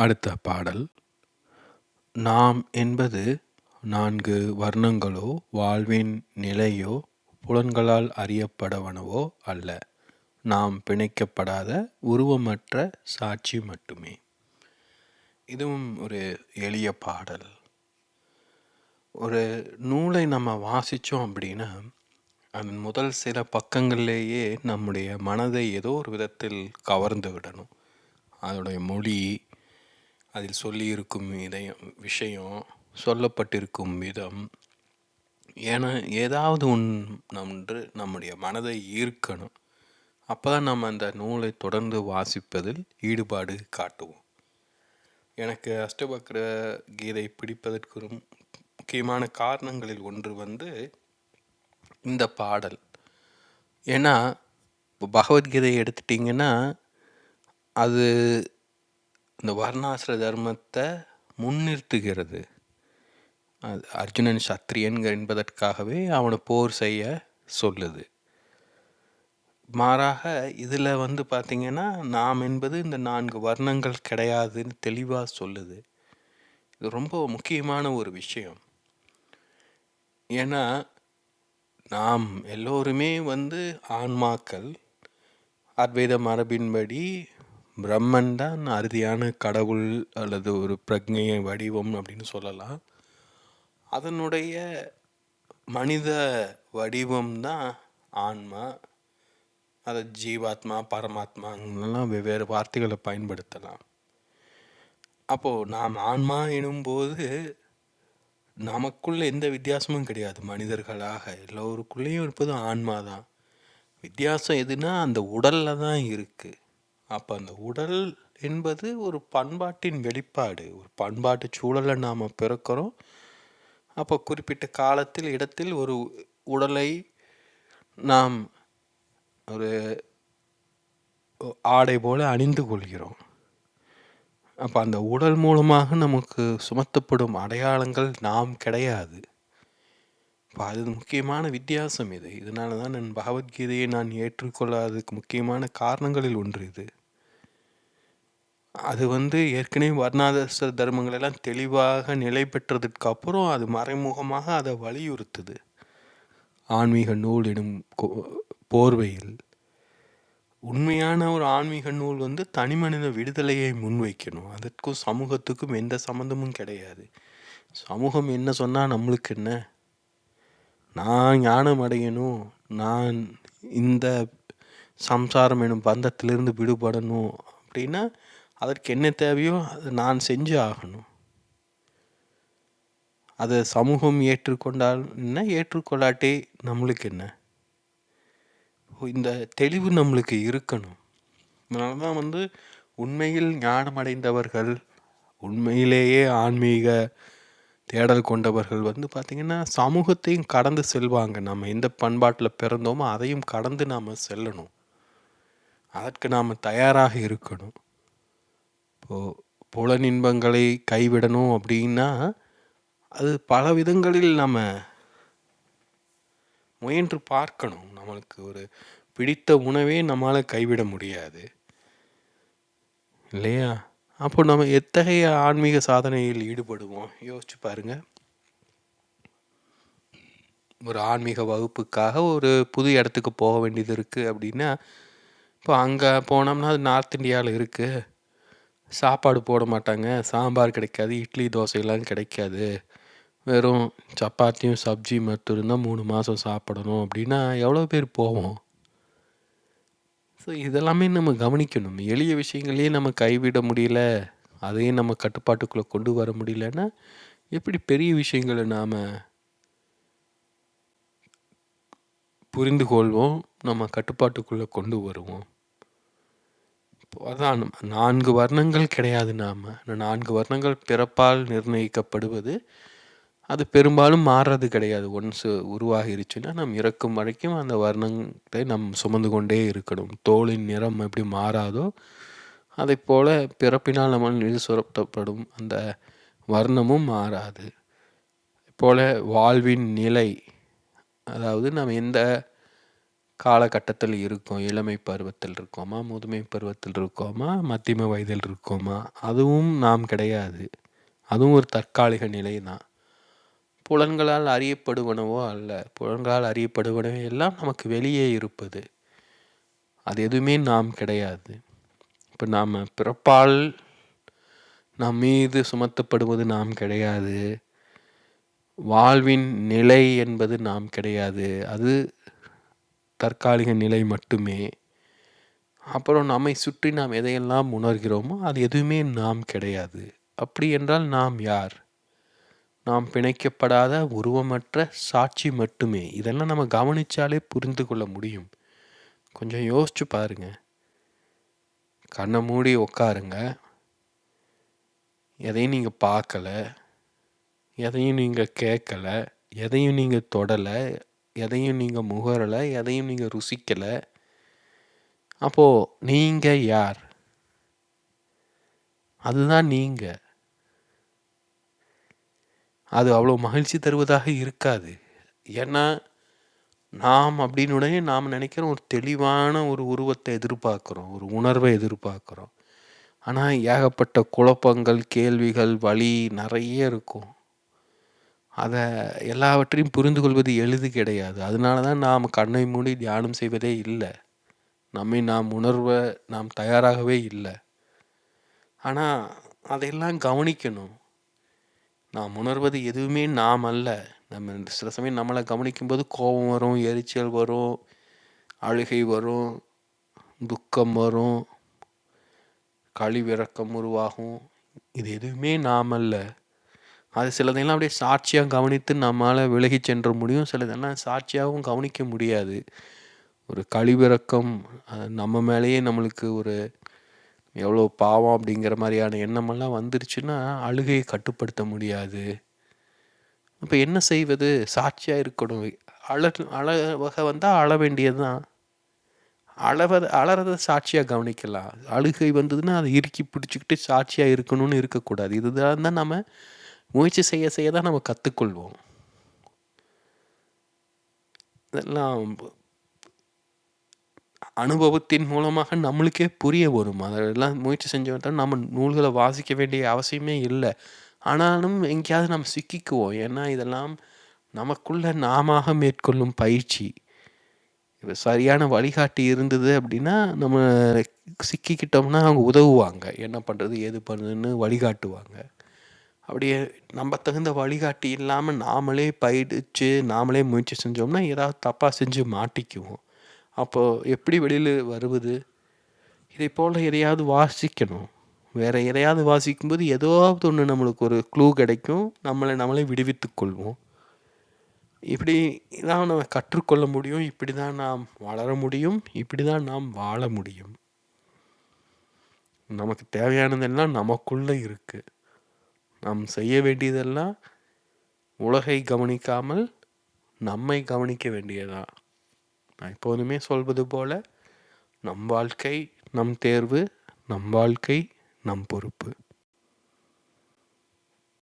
அடுத்த பாடல். நாம் என்பது நான்கு வர்ணங்களோ வாழ்வின் நிலையோ புலன்களால் அறியப்படவனவோ அல்ல. நாம் பிணைக்கப்படாத உருவமற்ற சாட்சி மட்டுமே. இதுவும் ஒரு எளிய பாடல். ஒரு நூலை நம்ம வாசித்தோம் அப்படின்னா அதன் முதல் சில பக்கங்கள்லேயே நம்முடைய மனதை ஏதோ ஒரு விதத்தில் கவர்ந்து விடணும். அதனுடைய மொழி அதில் சொல்லியிருக்கும் இதயம் விஷயம் சொல்லப்பட்டிருக்கும் விதம். ஏன்னா ஏதாவது ஒன் நன்று நம்முடைய மனதை ஈர்க்கணும். அப்போ தான் நம்ம அந்த நூலை தொடர்ந்து வாசிப்பதில் ஈடுபாடு காட்டுவோம். எனக்கு அஷ்டபக்ர கீதை பிடிப்பதற்கு முக்கியமான காரணங்களில் ஒன்று வந்து இந்த பாடல். ஏன்னா இப்போ பகவத்கீதையை எடுத்துட்டிங்கன்னா அது இந்த வர்ணாசிர தர்மத்தை முன்னிறுத்துகிறது. அது அர்ஜுனன் சத்திரியன் என்பதற்காகவே அவனை போர் செய்ய சொல்லுது. மாறாக இதில் வந்து பார்த்திங்கன்னா நாம் என்பது இந்த நான்கு வர்ணங்கள் கிடையாதுன்னு தெளிவாக சொல்லுது. இது ரொம்ப முக்கியமான ஒரு விஷயம். ஏன்னா நாம் எல்லோருமே வந்து ஆன்மாக்கள் அத்வைத மரபின்படி பிரம்மன் தான் அறுதியான கடவுள் அல்லது ஒரு பிரக்ஞைய வடிவம் அப்படின்னு சொல்லலாம். அதனுடைய மனித வடிவம் தான் ஆன்மா. அதை ஜீவாத்மா பரமாத்மாங்கெல்லாம் வெவ்வேறு வார்த்தைகளை பயன்படுத்தலாம். அப்போது நாம் ஆன்மா எனும்போது நமக்குள்ள எந்த வித்தியாசமும் கிடையாது. மனிதர்களாக எல்லோருக்குள்ளேயும் இருப்பது ஆன்மா தான். வித்தியாசம் எதுனா அந்த உடலில் தான் இருக்குது அப்போ அந்த உடல் என்பது ஒரு பண்பாட்டின் வெளிப்பாடு. ஒரு பண்பாட்டு சூழலில் நாம் பிறக்கிறோம். அப்போ குறிப்பிட்ட காலத்தில் இடத்தில் ஒரு உடலை நாம் ஒரு ஆடை போல அணிந்து கொள்கிறோம். அப்போ அந்த உடல் மூலமாக நமக்கு சுமத்தப்படும் அடையாளங்கள் நாம் கிடையாது. இப்போ அது முக்கியமான வித்தியாசம் இது. இதனால தான் நான் பகவத்கீதையை நான் ஏற்றுக்கொள்ளாததுக்கு முக்கியமான காரணங்களில் ஒன்று இது. அது வந்து ஏற்கனவே வர்ணாசிர தர்மங்கள் எல்லாம் தெளிவாக நிலை பெற்றதுக்கு அப்புறம் அது மறைமுகமாக அதை வலியுறுத்துது. ஆன்மீக நூல் எனும் போர்வையில். உண்மையான ஒரு ஆன்மீக நூல் வந்து தனி மனித விடுதலையை முன்வைக்கணும். அதற்கும் சமூகத்துக்கும் எந்த சம்மந்தமும் கிடையாது. சமூகம் என்ன சொன்னால் நம்மளுக்கு என்ன? நான் ஞானம் அடையணும். நான் இந்த சம்சாரம் எனும் பந்தத்திலிருந்து விடுபடணும். அப்படின்னா அதற்கு என்ன தேவையோ அதை நான் செஞ்சு ஆகணும். அதை சமூகம் ஏற்றுக்கொண்டால் என்ன? ஏற்றுக்கொள்ளாட்டே நம்மளுக்கு என்ன? இந்த தெளிவு நம்மளுக்கு இருக்கணும். அதனால தான் வந்து உண்மையில் ஞானம் அடைந்தவர்கள் உண்மையிலேயே ஆன்மீக தேடல் கொண்டவர்கள் வந்து பார்த்திங்கன்னா சமூகத்தையும் கடந்து செல்வாங்க. நம்ம எந்த பண்பாட்டில் பிறந்தோமோ அதையும் கடந்து நாம் செல்லணும். அதற்கு நாம் தயாராக இருக்கணும். இப்போது புலனின்பங்களை கைவிடணும் அப்படின்னா அது பல விதங்களில் நம்ம முயன்று பார்க்கணும். நம்மளுக்கு ஒரு பிடித்த உணவே நம்மளால் கைவிட முடியாது. இல்லையா? அப்போ நம்ம எத்தகைய ஆன்மீக சாதனையில் ஈடுபடுவோம்? யோசிச்சு பாருங்க. ஒரு ஆன்மீக வகுப்புக்காக ஒரு புது இடத்துக்கு போக வேண்டியது இருக்குது அப்படின்னா இப்போ அங்கே போனோம்னா அது நார்த் இந்தியாவில் இருக்குது சாப்பாடு போட மாட்டாங்க. சாம்பார் கிடைக்காது இட்லி தோசையெல்லாம் கிடைக்காது. வெறும் சப்பாத்தியும் சப்ஜி மட்டும் இருந்தால் மூணு மாதம் சாப்பிடணும் அப்படின்னா எவ்வளோ பேர் போவோம்? ஸோ இதெல்லாமே நம்ம கவனிக்கணும். எளிய விஷயங்களையே நம்ம கைவிட முடியல அதையும் நம்ம கட்டுப்பாட்டுக்குள்ளே கொண்டு வர முடியலன்னா எப்படி பெரிய விஷயங்களை நாம் புரிந்து கொள்வோம் நம்ம கட்டுப்பாட்டுக்குள்ளே கொண்டு வருவோம்? அதான் நான்கு வர்ணங்கள் கிடையாது நாம். நான்கு வர்ணங்கள் பிறப்பால் நிர்ணயிக்கப்படுவது அது பெரும்பாலும் மாறுறது கிடையாது. ஒன்ஸ் உருவாகிருச்சுன்னா நம் இறக்கும் வரைக்கும் அந்த வர்ணத்தை நம் சுமந்து கொண்டே இருக்கணும். தோளின் நிறம் எப்படி மாறாதோ அதை போல் பிறப்பினால் நம்ம சுரத்தப்படும் சுரப்பப்படும் அந்த வர்ணமும் மாறாது. போல வாழ்வின் நிலை அதாவது நாம் எந்த காலகட்டத்தில் இருக்கோம் இளமை பருவத்தில் இருக்கோமா முதுமை பருவத்தில் இருக்கோமா மத்தியம வயதில் இருக்கோமா அதுவும் நாம் கிடையாது. அதுவும் ஒரு தற்காலிக நிலை தான் புலன்களால் அறியப்படுவனவோ அல்ல புலன்களால் அறியப்படுவனவோ எல்லாம் நமக்கு வெளியே இருப்பது. அது எதுவுமே நாம் கிடையாது. இப்போ நாம் பிறப்பால் நம் மீது சுமத்தப்படுவது நாம் கிடையாது. வாழ்வின் நிலை என்பது நாம் கிடையாது. அது தற்காலிக நிலை மட்டுமே. அப்புறம் நம்மை சுற்றி நாம் எதையெல்லாம் உணர்கிறோமோ அது எதுவுமே நாம் கிடையாது. அப்படி என்றால் நாம் யார்? நாம் பிணைக்கப்படாத உருவமற்ற சாட்சி மட்டுமே. இதெல்லாம் நம்ம கவனித்தாலே புரிந்து கொள்ள முடியும். கொஞ்சம் யோசிச்சு பாருங்க. கண்ணை மூடி உக்காருங்க எதையும் நீங்கள் பார்க்கல. எதையும் நீங்கள் கேட்கலை. எதையும் நீங்கள் தொடலை. எதையும் நீங்கள் முகரலை எதையும் நீங்கள் ருசிக்கலை. அப்போது நீங்கள் யார்? அதுதான் நீங்கள் அது அவ்வளோ மகிழ்ச்சி தருவதாக இருக்காது. ஏன்னா நாம் அப்படின்னு உடனே நாம் நினைக்கிறோம் ஒரு தெளிவான ஒரு உருவத்தை எதிர்பார்க்குறோம் ஒரு உணர்வை எதிர்பார்க்குறோம். ஆனால் ஏகப்பட்ட குழப்பங்கள் கேள்விகள் வழி நிறைய இருக்கும். அதை எல்லாவற்றையும் புரிந்து கொள்வது எளிது கிடையாது. அதனால தான் நாம் கண்ணை மூடி தியானம் செய்வதே இல்லை. நம்மை நாம் உணர்வ நாம் தயாராகவே இல்லை. ஆனால் அதையெல்லாம் கவனிக்கணும். நாம் உணர்வது எதுவுமே நாம் அல்ல. நம்ம சில சமயம் நம்மளை கவனிக்கும்போது கோபம் வரும் எரிச்சல் வரும் அழுகை வரும் துக்கம் வரும் கழிவிறக்கம் உருவாகும். இது எதுவுமே நாம் அல்ல. அது சிலதெல்லாம் அப்படியே சாட்சியாக கவனித்து நம்மளால் விலகி சென்ற முடியும். சிலதெல்லாம் சாட்சியாகவும் கவனிக்க முடியாது. ஒரு கழிவிறக்கம் நம்ம மேலேயே நம்மளுக்கு ஒரு எவ்வளோ பாவம் அப்படிங்கிற மாதிரியான எண்ணமெல்லாம் வந்துருச்சுன்னா அழுகையை கட்டுப்படுத்த முடியாது. இப்போ என்ன செய்வது? சாட்சியாக இருக்கணும். அழ அழ வகை வந்தால் அழ வேண்டியது தான் அளவத அழறத சாட்சியாக கவனிக்கலாம். அழுகை வந்ததுன்னா அதை இறுக்கி பிடிச்சிக்கிட்டு சாட்சியாக இருக்கணும்னு இருக்கக்கூடாது. இதுதான் தான் நம்ம முயற்சி செய்ய செய்ய தான் நம்ம கற்றுக்கொள்வோம் இதெல்லாம் அனுபவத்தின் மூலமாக நம்மளுக்கே புரிய வரும். அதெல்லாம் முயற்சி செஞ்சு நம்ம நூல்களை வாசிக்க வேண்டிய அவசியமே இல்லை. ஆனாலும் எங்கேயாவது நம்ம சிக்கிக்குவோம். ஏன்னா இதெல்லாம் நமக்குள்ள நாம மேற்கொள்ளும் பயிற்சி. இப்போ சரியான வழிகாட்டி இருந்தது அப்படின்னா நம்ம சிக்கிக்கிட்டோம்னா அவங்க உதவுவாங்க. என்ன பண்ணுறது ஏது பண்ணுறதுன்னு வழிகாட்டுவாங்க. அப்படியே நம்ம தகுந்த வழிகாட்டி இல்லாமல் நாமளே பயிற்சி நாமளே முயற்சி செஞ்சோம்னா ஏதாவது தப்பாக செஞ்சு மாட்டிக்குவோம். அப்போது எப்படி வெளியில் வருவது? இதை போல் எதையாவது வாசிக்கணும். வேறு எதையாவது வாசிக்கும்போது ஏதாவது ஒன்று நம்மளுக்கு ஒரு க்ளூ கிடைக்கும். நம்மளை நம்மளே விடுவித்து கொள்வோம். இப்படி தான் நம்ம கற்றுக்கொள்ள முடியும். இப்படி தான் நாம் வளர முடியும். இப்படி தான் நாம் வாழ முடியும். நமக்கு தேவையானதெல்லாம் நமக்குள்ளே இருக்குது நாம் செய்ய வேண்டியதெல்லாம் உலகை கவனிக்காமல் நம்மை கவனிக்க வேண்டியதான் நான் எப்போதுமே சொல்வது போல நம் வாழ்க்கை நம் தேர்வு நம் வாழ்க்கை நம் பொறுப்பு.